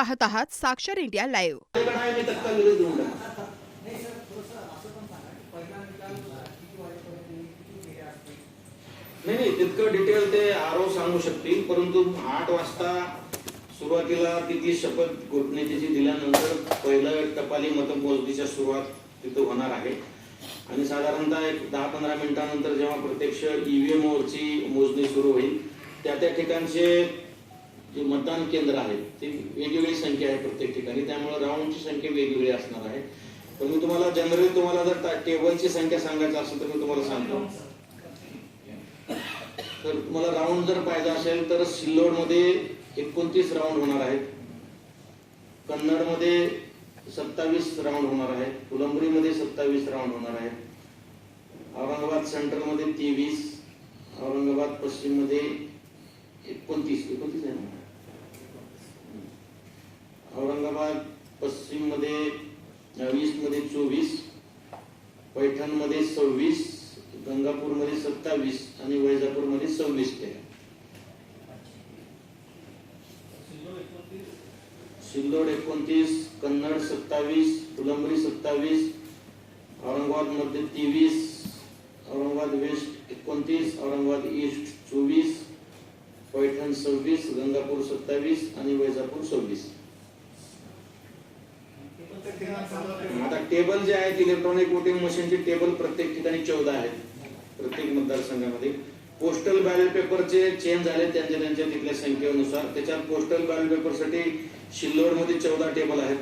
पाहत आहात साक्षर इंडिया लाईव्ह. नाही नाही तितकं डिटेल ते आरो सांगू शकतील परंतु आठ वाजता सुरुवातीला तिची शपथ गोपनीयतेची दिल्यानंतर पहिलं टपाली मतमोजणीच्या सुरुवात तिथं होणार आहे. आणि साधारणतः एक दहा पंधरा मिनिटानंतर जेव्हा प्रत्यक्ष ईव्हीएमवरची मोजणी सुरू होईल त्या त्या ठिकाणचे जे मतदान केंद्र आहे ते वेगवेगळी संख्या आहे प्रत्येक ठिकाणी. त्यामुळे राऊंडची संख्या वेगवेगळी असणार आहे. पण मी तुम्हाला जनरली तुम्हाला जर टेबलची संख्या सांगायची असेल तर मी तुम्हाला सांगतो. तर तुम्हाला राऊंड जर पाहिजे असेल तर सिल्लोडमध्ये एकोणतीस राऊंड होणार आहेत. कन्नडमध्ये सत्तावीस राऊंड होणार आहेत. फुलंब्री मध्ये सत्तावीस राऊंड होणार आहेत. औरंगाबाद सेंट्रलमध्ये तेवीस औरंगाबाद पश्चिममध्ये एकोणतीस. एकोणतीस आहे ना? औरंगाबाद पश्चिममध्ये वीसमध्ये चोवीस पैठणमध्ये सव्वीस गंगापूरमध्ये सत्तावीस आणि वैजापूरमध्ये सव्वीस ते. सिल्लोड एकोणतीस कन्नड सत्तावीस फुलंबरी सत्तावीस औरंगाबादमध्ये तेवीस औरंगाबाद वेस्ट एकोणतीस औरंगाबाद ईस्ट चोवीस पैठण सव्वीस गंगापूर सत्तावीस आणि वैजापूर सव्वीस आता टेबल जे आहेत इलेक्ट्रॉनिक वोटिंग मशीनचे टेबल प्रत्येक ठिकाणी चौदा आहेत प्रत्येक मतदारसंघामध्ये. पोस्टल बॅलेट पेपरचे चेंज झाले त्यांच्या त्यांच्या तिथल्या संख्येनुसार. त्याच्यात पोस्टल बॅलेट पेपरसाठी सिल्लोडमध्ये चौदा टेबल आहेत.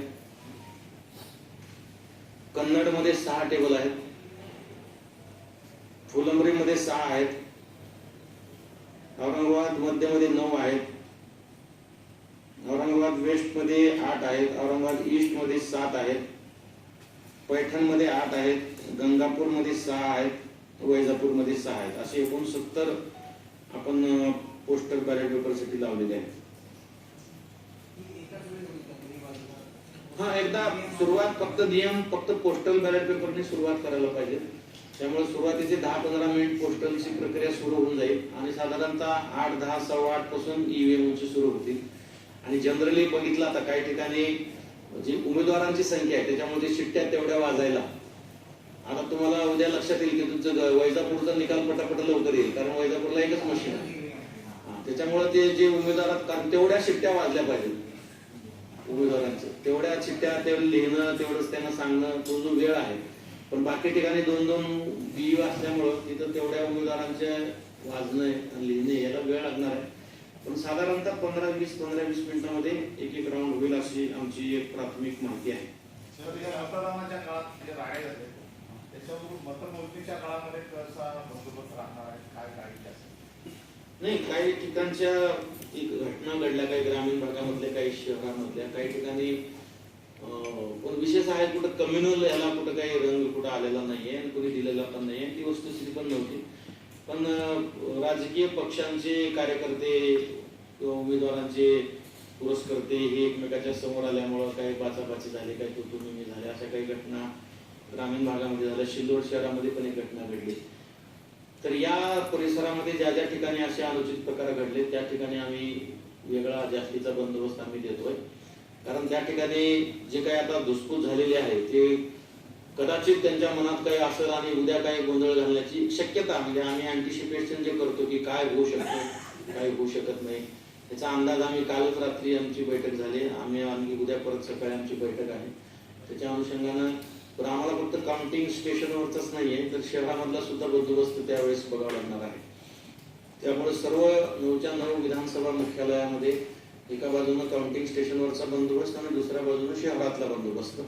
कन्नडमध्ये सहा टेबल आहेत. फुलंबरी मध्ये सहा आहेत. औरंगाबाद मध्यमध्ये नऊ आहेत. औरंगाबाद वेस्टमध्ये आठ आहेत. औरंगाबाद ईस्टमध्ये सात आहेत. पैठणमध्ये आठ आहेत गंगापूरमध्ये सहा आहेत वैजापूरमध्ये सहा आहेत. असे एकूण सत्तर आपण पोस्टल बॅलेट पेपरसाठी लावलेले आहेत. हा एकदा सुरुवात फक्त नियम फक्त पोस्टल बॅलेट पेपरने सुरुवात करायला पाहिजे. त्यामुळे सुरुवातीचे दहा पंधरा मिनिट पोस्टलची प्रक्रिया सुरू होऊन जाईल आणि साधारणतः आठ दहा सव्वा आठपासून ईव्हीएम ची सुरू होतील. आणि जनरली बघितलं आता काही ठिकाणी जी उमेदवारांची संख्या आहे त्याच्यामध्ये शिट्ट्या तेवढ्या वाजायला. आता तुम्हाला उद्या लक्षात येईल की तुमचं वैजापूरचा निकाल पटापट लवकर येईल कारण वैजापूरला एकच मशीन आहे. त्याच्यामुळे ते जे उमेदवारात कारण तेवढ्या शिट्ट्या वाजल्या पाहिजेत. उमेदवारांचं. तेवढ्या चिठ्ठ्या तेवढं लिहिणं तेवढंच त्यांना सांगणं तो जो वेळ आहे. पण बाकी ठिकाणी दोन दोन बी असल्यामुळं तिथं तेवढ्या उमेदवारांचे वाजणं आणि लिहिणे याला वेळ लागणार आहे. पण साधारणतः पंधरा वीस पंधरा वीस मिनिटामध्ये एक एक राऊंड होईल अशी आमची एक प्राथमिक माहिती आहे. मतदानाच्या काळात जे मतमोजणीच्या काळामध्ये कसा बंदोबस्त राहणार आहे? काय नाही काही ठिकाणच्या एक घटना घडल्या काही ग्रामीण भागामधल्या काही शहरामधल्या काही ठिकाणी पण विशेष आहे कुठं कम्युनल याला कुठं काही रंग कुठं आलेला नाहीये आणि कुणी दिलेला पण नाहीये. ती वस्तुस्थिती पण नव्हती. पण राजकीय पक्षांचे कार्यकर्ते किंवा उमेदवारांचे पुरस्कर्ते हे एकमेकाच्या समोर आल्यामुळं काही बाचाबाची झाली काही तुतुमिमी झाल्या अशा काही घटना ग्रामीण भागामध्ये झाल्या. शिंदोड शहरामध्ये पण एक घटना घडली. तर या परिसरामध्ये ज्या ज्या ठिकाणी असे अनुचित प्रकार घडले त्या ठिकाणी आम्ही वेगळा जास्तीचा बंदोबस्त आम्ही देतोय. कारण त्या ठिकाणी जे काही आता धुसफूस झालेले आहे ते कदाचित त्यांच्या मनात काही असेल आणि उद्या काही गोंधळ घालण्याची शक्यता म्हणजे आम्ही अँटिसिपेशन जे करतो की काय होऊ शकतं काय होऊ शकत नाही. त्याचा अंदाज आम्ही कालच रात्री आमची बैठक झाली. आम्ही आणखी उद्या परत सकाळी आमची बैठक आहे. त्याच्या अनुषंगानं पण आम्हाला फक्त काउंटिंग स्टेशनवरच नाहीये तर शहरामधला सुद्धा बंदोबस्त त्यावेळेस बघावा लागणार आहे. त्यामुळे सर्व नऊच्या नऊ विधानसभा मुख्यालयामध्ये एका बाजूनं काउंटिंग स्टेशनवरचा बंदोबस्त आणि दुसऱ्या बाजूनं शहरातला बंदोबस्त.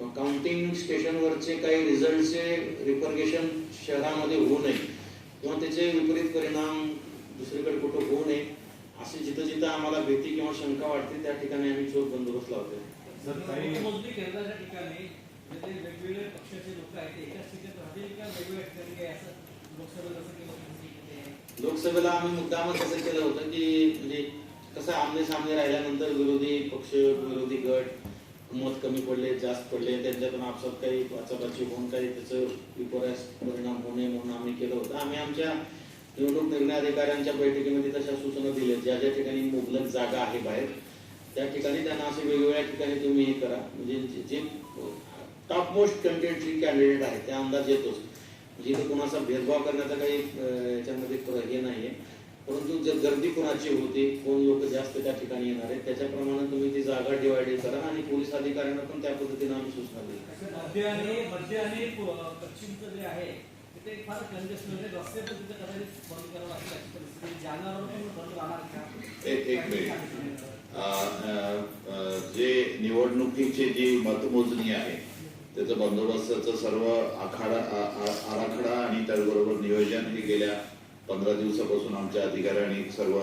काउंटिंग स्टेशनवरचे काही रिझल्टचे रिफर्गेशन शहरामध्ये होऊ नये. किंवा त्याचे विपरीत परिणाम दुसरीकडे कुठं होऊ नये असे जिथं जिथं आम्हाला भीती किंवा शंका वाटते त्या ठिकाणी आम्ही चोख बंदोबस्त लावतोय लोकसभेला आम्ही मुद्दामच असं केलं होतं की म्हणजे कसं आमने सामने राहिल्यानंतर विरोधी पक्ष विरोधी गट मत कमी पडले जास्त पडले त्यांच्यातून आपसात काही वाचापाची होऊन काही त्याचं विपर्यास परिणाम होऊ नये म्हणून आम्ही केलं होतं. आम्ही आमच्या निवडणूक निर्णय अधिकाऱ्यांच्या बैठकीमध्ये तशा सूचना दिल्या. ज्या ज्या ठिकाणी मुबलक जागा आहे बाहेर त्या ठिकाणी त्यांना असे वेगवेगळ्या ठिकाणी तुम्ही हे करा. म्हणजे जे- टॉप मोस्ट कंटेंटची कॅन्डिडेट आहे त्या अंदाज येतोच. म्हणजे कोणाचा भेदभाव करण्याचा काही याच्यामध्ये प्र- हे नाहीये. परंतु जर गर्दी कोणाची होती कोण लोक जास्त त्या ठिकाणी येणार आहेत त्याच्याप्रमाणे तुम्ही ती जागा डिवाइडेड करा आणि पोलीस अधिकाऱ्यांना पण त्या पद्धतीने आम्ही सूचना देऊ तिथे फार रस्ते पण तिथे कदाचित बंद करावं जालन्यावर पण बंद राहणार का? एक- मिनिट. जे निवडणुकीची जी मतमोजणी आहे त्याचं बंदोबस्ताचं सर्व आखाडा आराखडा आणि त्याचबरोबर नियोजन हे गेल्या पंधरा दिवसापासून आमच्या अधिकाऱ्यांनी सर्व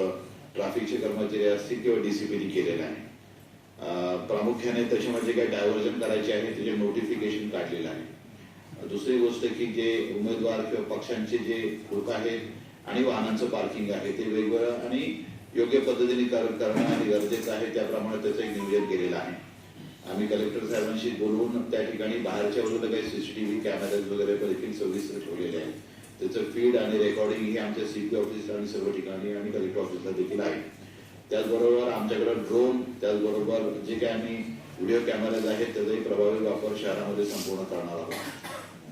ट्रॅफिकचे कर्मचारी असतील किंवा डीसीपीनी केलेलं आहे. प्रामुख्याने त्याच्यामध्ये काही डायव्हर्जन करायचे आहे त्याचे नोटिफिकेशन काढलेलं आहे. दुसरी गोष्ट की जे उमेदवार किंवा पक्षांचे जे लोक आहेत आणि वाहनांचं पार्किंग आहे ते वेगवेगळं आणि योग्य पद्धतीने करणं आणि गरजेचं आहे. त्याप्रमाणे त्याचं एक नियोजन केलेलं आहे. आम्ही कलेक्टर साहेबांशी बोलवून त्या ठिकाणी बाहेरच्या बाजूला काही सीसीटीव्ही कॅमेरे वगैरे देखील सविस्तर ठेवलेले आहेत. त्याचं फीड आणि रेकॉर्डिंग हे आमच्या सीपी ऑफिस आणि सर्व ठिकाणी आणि कलेक्टर ऑफिसला देखील आहे त्याचबरोबर आमच्याकडे ड्रोन त्याचबरोबर जे काही आम्ही व्हिडिओ कॅमेराज आहेत त्याचाही प्रभावी वापर शहरामध्ये संपूर्ण करणार आहोत.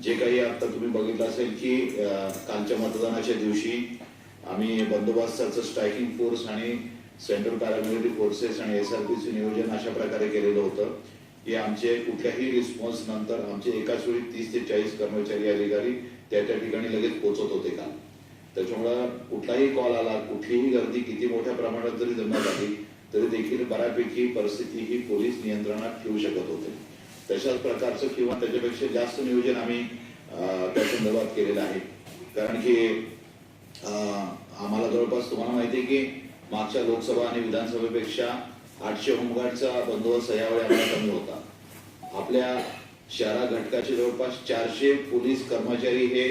जे काही आता तुम्ही बघितलं असेल की कालच्या मतदानाच्या दिवशी आम्ही बंदोबस्ताचं स्ट्रायकिंग फोर्स आणि सेंट्रल पॅरामिलिटरी फोर्सेस आणि एस आर पीचं नियोजन अशा प्रकारे केलेलं होतं. की आमचे कुठल्याही रिस्पॉन्स नंतर आमचे एकाच वेळी तीस ते चाळीस कर्मचारी अधिकारी त्या त्या ठिकाणी लगेच पोहोचत होते काल. त्याच्यामुळं कुठलाही कॉल आला कुठलीही गर्दी किती मोठ्या प्रमाणात जरी जमा झाली तरी देखील बऱ्यापैकी परिस्थिती ही पोलीस नियंत्रणात ठेवू शकत होते. तशाच प्रकारचं किंवा त्याच्यापेक्षा जास्त नियोजन आम्ही त्या संदर्भात केलेलं आहे. कारण की आम्हाला जवळपास तुम्हाला माहिती आहे की मागच्या लोकसभा आणि विधानसभेपेक्षा आठशे होमगार्डचा बंदोबस्त यावेळी आम्हाला कमी होता. आपल्या शहरा घटकाचे जवळपास चारशे पोलीस कर्मचारी हे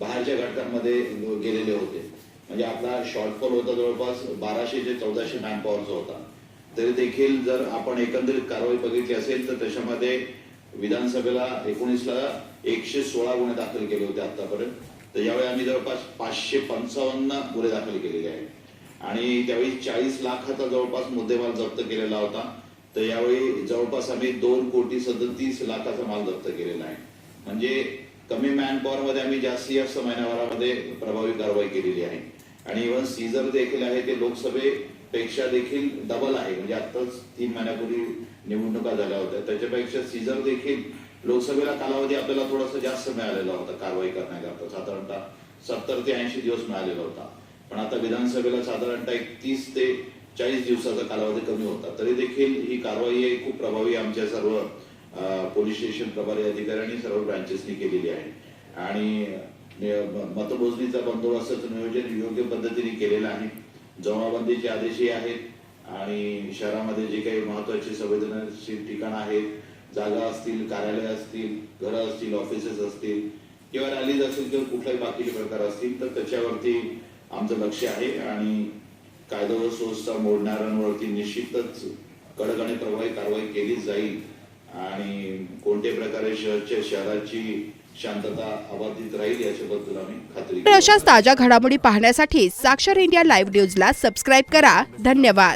बाहेरच्या घटकांमध्ये गेलेले होते. म्हणजे आपला शॉर्टफॉल होता जवळपास बाराशे ते चौदाशे मॅनपॉवरचा होता. तरी देखील जर आपण एकंदरीत कारवाई बघितली असेल तर त्याच्यामध्ये विधानसभेला एकोणीसला एकशे सोळा गुन्हे दाखल केले होते आतापर्यंत. तर यावेळी आम्ही जवळपास पाचशे पंचावन्न गुन्हे दाखल केलेले आहेत. आणि त्यावेळी चाळीस लाखाचा जवळपास मुद्देमाल जप्त केलेला होता. तर यावेळी जवळपास आम्ही दोन कोटी सदतीस लाखाचा माल जप्त केलेला आहे. म्हणजे कमी मॅन पॉवर मध्ये आम्ही जास्तीत जास्त महिन्याभरामध्ये प्रभावी कारवाई केलेली आहे. आणि इव्हन सीझर देखील आहे ते लोकसभे पेक्षा देखील डबल आहे. म्हणजे आताच तीन महिन्यापूर्वी निवडणुका झाल्या होत्या. त्याच्यापेक्षा सीझर देखील लोकसभेला कालावधी आपल्याला थोडासा जास्त मिळालेला होता. कारवाई करण्याकरता साधारणतः सत्तर ते ऐंशी दिवस मिळालेला होता. पण आता विधानसभेला साधारणतः एक तीस ते चाळीस दिवसाचा कालावधी कमी होता. तरी देखील ही कारवाई आहे खूप प्रभावी आमच्या सर्व पोलीस स्टेशन प्रभारी अधिकाऱ्यांनी सर्व ब्रांचेसनी केलेली आहे. आणि मतमोजणीचा बंदोबस्ताचं नियोजन योग्य पद्धतीने केलेलं आहे. जमाबंदीचे आदेशही आहेत आणि शहरामध्ये जे काही महत्वाची संवेदनशील ठिकाणं आहेत जागा असतील कार्यालय असतील घरं असतील ऑफिसेस असतील किंवा रॅलीज असतील किंवा कुठलाही बाकीचे प्रकार असतील तर त्याच्यावरती आमचं लक्ष आहे आणि कायदा व सुव्यवस्था मोडणाऱ्यांवरती निश्चितच कडक आणि प्रभावी कारवाई केली जाईल. आणि कोणत्याही प्रकारे शहरच्या शहराची शांतता अबाधित राहील याच्याबद्दल आम्ही खात्री तर अशाच ताज्या घडामोडी पाहण्यासाठी साक्षर इंडिया लाईव्ह न्यूजला सबस्क्राईब करा. धन्यवाद.